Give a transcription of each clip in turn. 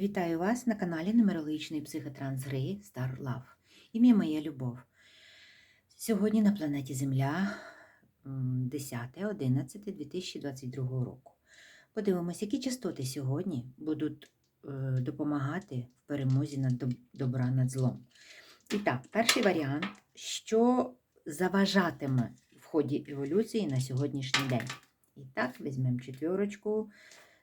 Вітаю вас на каналі нумерологічної психотрансгри Star Love. Ім'я моя любов. Сьогодні на планеті Земля 10.11.2022 року. Подивимось, які частоти сьогодні будуть е, допомагати в перемозі над доб- добра над злом. І так, перший варіант, що заважатиме в ході еволюції на сьогоднішній день. І так, візьмемо четвірочку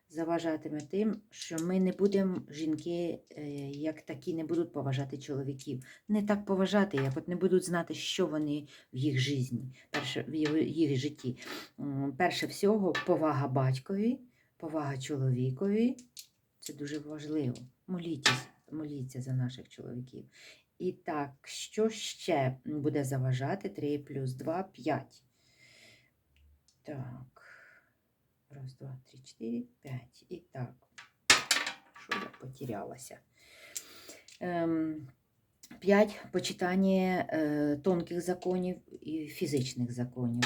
заважатиме тим, що ми не будемо, жінки, е, як такі, не будуть поважати чоловіків. Не так поважати, як от не будуть знати, що вони в їх житті, перше, в їх житті. Перше всього, повага батькові, повага чоловікові. Це дуже важливо. Молітесь, моліться за наших чоловіків. І так, що ще буде заважати? 3 плюс 2 – 5. Так. Раз, два, три, чотири, п'ять. І так. Що я потерялася? П'ять почитання е, тонких законів і фізичних законів.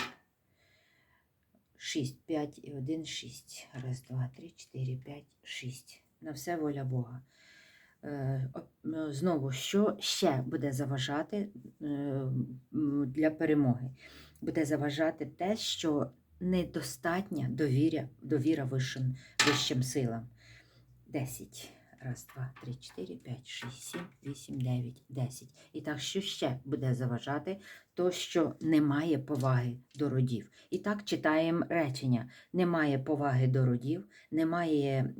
Шість, п'ять і один, шість. Раз, два, три, чотири, п'ять, шість. На все воля Бога. Оп- е, Знову, що ще буде заважати для перемоги? Буде заважати те, що недостатня довіря, довіра вищим, вищим силам. 10. Раз, два, три, чотири, п'ять, шість, сім, вісім, дев'ять, десять. І так, що ще буде заважати? То, що немає поваги до родів. І так читаємо речення: немає поваги до родів, немає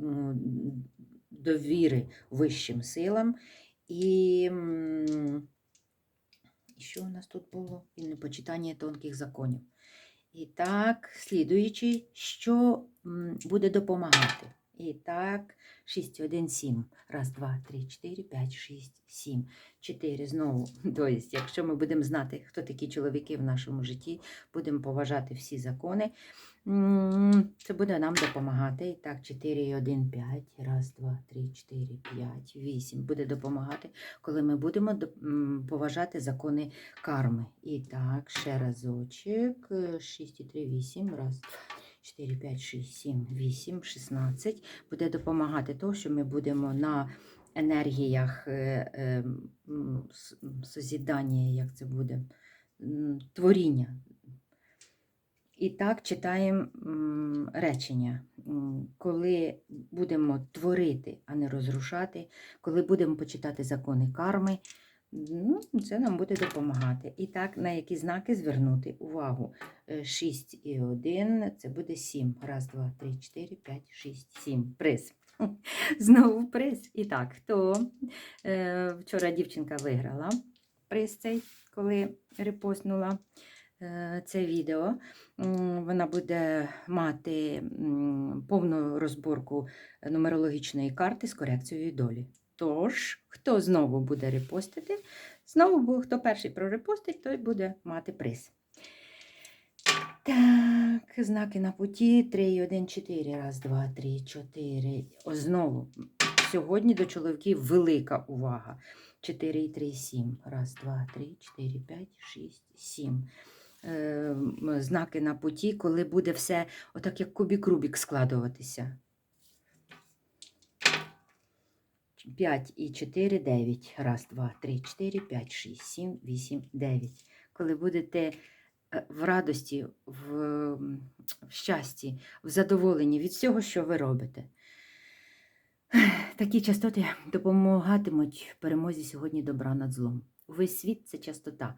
довіри вищим силам. І що у нас тут було? І непочитання тонких законів. І так, слідуючий, що буде допомагати. І так, 6, 1, 7. Раз, два, три, 4, 5, 6, 7. 4 знову. Тобто, якщо ми будемо знати, хто такі чоловіки в нашому житті, будемо поважати всі закони, це буде нам допомагати. І так, 4, і 1, 5. Раз, два, три, 4, 5, 8. Буде допомагати, коли ми будемо поважати закони карми. І так, ще разочок. 6 і 3, 8. Раз, 4, 5, 6, 7, 8, 16. Буде допомагати то, що ми будемо на енергіях е, е, созідання, як це буде, творіння. І так читаємо речення. Коли будемо творити, а не розрушати, коли будемо почитати закони карми, ну, це нам буде допомагати. І так, на які знаки звернути увагу. 6 і 1, це буде 7. Раз, два, три, 4, 5, 6, 7. Приз. Знову приз. І так, хто е, вчора дівчинка виграла приз цей, коли репостнула е, це відео. Вона буде мати повну розборку нумерологічної карти з корекцією долі. Тож, хто знову буде репостити, знову хто перший прорепостить, той буде мати приз. Так, знаки на путі 3 1, 4. Раз, два, три, чотири. О, знову. Сьогодні до чоловіків велика увага. 4 3, 7. Раз, два, три, 4, 5, 6, 7. Е, знаки на путі, коли буде все отак, як кубік-рубік складуватися. 5 і 4, 9. Раз, два, три, 4, 5, 6, 7, 8, 9. Коли будете е, в радості, в, в щасті, в задоволенні від всього, що ви робите. Такі частоти допомагатимуть перемозі сьогодні добра над злом. Увесь світ це частота,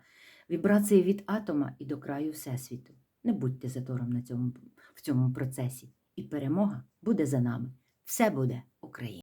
вібрації від атома і до краю Всесвіту. Не будьте затором на цьому, в цьому процесі, і перемога буде за нами. Все буде Україна!